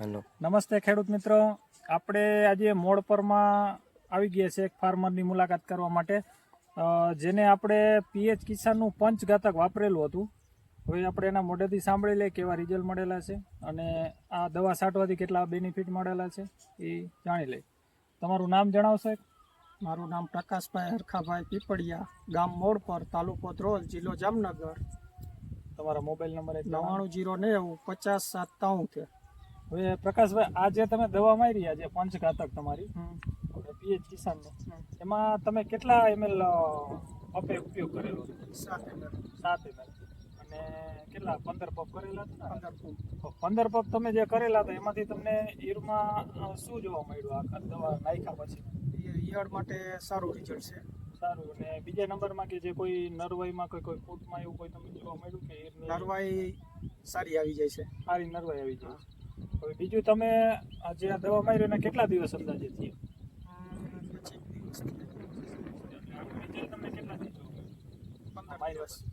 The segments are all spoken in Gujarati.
હેલો. નમસ્તે ખેડૂત મિત્રો. આપણે આજે મોડ પરમાં આવી ગયા છે એક ફાર્મરની મુલાકાત કરવા માટે. જેને આપણે પીએચ કિસાનનું પંચઘાતક વાપરેલું હતું. હવે આપણે એના મોઢેથી સાંભળી લઈએ કેવા રિઝલ્ટ મળેલા છે અને આ દવા છાંટવાથી કેટલા બેનિફિટ મળેલા છે એ જાણી લઈએ. તમારું નામ જણાવશો એક? મારું નામ પ્રકાશભાઈ હરખાભાઈ પીપળિયા ગામ મોડપર તાલુકો ધ્રોલ જિલ્લો જામનગર. તમારા મોબાઈલ નંબર એક. નવ્વાણું જીરો નેવું પચાસ સાત તોતેર હવે પ્રકાશભાઈ આ જે તમે દવા મારી આજે પંચઘાતક તમારી પીએચ કિસાનનું એમાં તમે કેટલા એમએલ પપે ઉપયોગ કરેલો છે? સાત એમએલ. સાત એમએલ. અને કેટલા? પંદર પપ કરેલા હતા? પંદર પપ. તમે જે કરેલા હતા એમાંથી તમને ઈરમાં શું જોવા મળ્યું આ દવા નાખ્યા પછી? ઈયળ માટે સારું રિઝલ્ટ છે. સારું. અને બીજા નંબરમાં કે જે કોઈ નરવાઈમાં કોઈ કોઈ ફૂટમાં એવું કોઈ તમને જોવા મળ્યું કે નરવાઈ સારી આવી જાય છે. સારી નરવાઈ આવી જાય છે. હવે બીજું તમે આજે આ દવા માર્યો એના કેટલા દિવસ અંદાજે થયા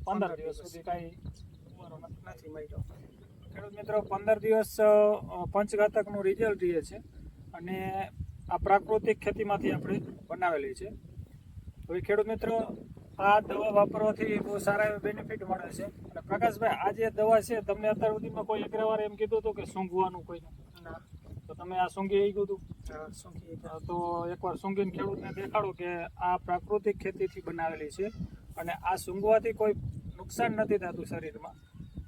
પંદર? દિવસ સુધી કાંઈ નથી મળ્યો ખેડૂત મિત્રો, પંદર દિવસ પંચઘાતકનું રિઝલ્ટ રહે છે અને આ પ્રાકૃતિક ખેતીમાંથી આપણે બનાવેલી છે હવે ખેડૂત મિત્રો આ દવા વાપરવાથી બહુ સારા એવા બેનિફિટ મળે છે. અને પ્રકાશભાઈ આ જે દવા છે તમને અત્યાર સુધીમાં કોઈ અગ્રવાર એમ કીધું હતું કે સૂંઘવાનું કોઈ? ના. તો તમે આ સૂંઘી આવી ગયું હતું? તો એકવાર સૂંઘીને ખેડૂતને દેખાડો કે આ પ્રાકૃતિક ખેતીથી બનાવેલી છે. અને આ સૂંઘવાથી કોઈ નુકસાન નથી થતું શરીરમાં.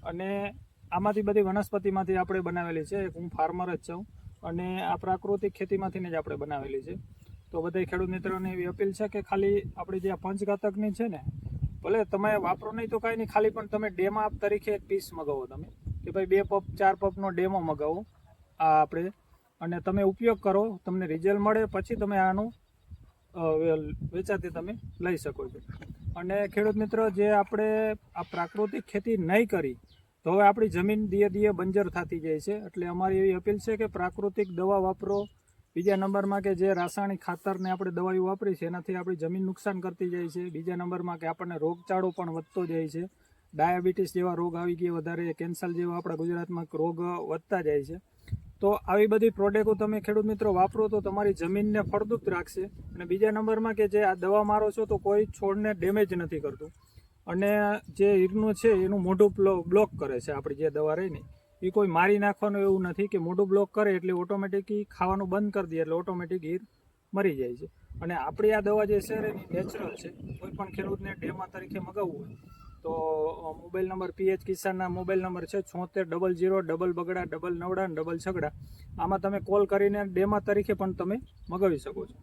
અને આમાંથી બધી વનસ્પતિમાંથી આપણે બનાવેલી છે. એક હું ફાર્મર જ છું. અને આ પ્રાકૃતિક ખેતીમાંથી જ આપણે બનાવેલી છે. તો બધા ખેડૂત મિત્રોને એવી અપીલ છે કે ખાલી આપણી જે પંચઘાતકની છે ને, ભલે તમે વાપરો નહીં તો કાંઈ નહીં, ખાલી પણ તમે ડેમા તરીકે એક પીસ મગાવો તમે. કે ભાઈ બે પપ, ચાર પપનો ડેમો મગાવો આ આપણે. અને તમે ઉપયોગ કરો, તમને રિઝલ્ટ મળે, પછી તમે આનું વેચાતી તમે લઈ શકો છો. અને ખેડૂત મિત્રો, જે આપણે આ પ્રાકૃતિક ખેતી નહીં કરી, તો હવે આપણી જમીન ધીરે ધીરે બંજર થતી જાય છે. એટલે અમારી એવી અપીલ છે કે પ્રાકૃતિક દવા વાપરો બીજા નંબરમાં કે જે રાસાયણિક ખાતરને આપણે દવાઓ વાપરી છે, એનાથી આપણી જમીન નુકસાન કરતી જાય છે. બીજા નંબરમાં કે આપણને રોગચાળો પણ વધતો જાય છે. ડાયાબિટીસ જેવા રોગ આવી ગયા વધારે, કેન્સર જેવા આપણા ગુજરાતમાં રોગ વધતા જાય છે. તો આવી બધી પ્રોડક્ટો તમે ખેડૂત મિત્રો વાપરો તો તમારી જમીનને ફળદ્રુપ રાખશે. અને બીજા નંબરમાં કે જે આ દવા મારો છો તો કોઈ છોડને ડેમેજ નથી કરતું. અને જે ઈરનું છે, એનું મોઢું બ્લો- બ્લોક કરે છે, આપણી જે દવા રહી ને. એ કોઈ મારી નાખવાનું એવું નથી કે મોઢું બ્લોક કરે એટલે ઓટોમેટિક ખાવાનું બંધ કરી દે એટલે ઓટોમેટિક ઈર મરી જાય છે. અને આપણી આ દવા જે છે એની નેચરલ છે. કોઈ પણ ખેડૂતને ડેમા તરીકે મગાવવું હોય તો મોબાઈલ નંબર પીએચ કિસાનના મોબાઈલ નંબર છે છોતેર ડબલ જીરો ડબલ બગડા ડબલ નવડા ડબલ છગડા. આમાં તમે કોલ કરીને ડેમા તરીકે પણ તમે મગાવી શકો છો.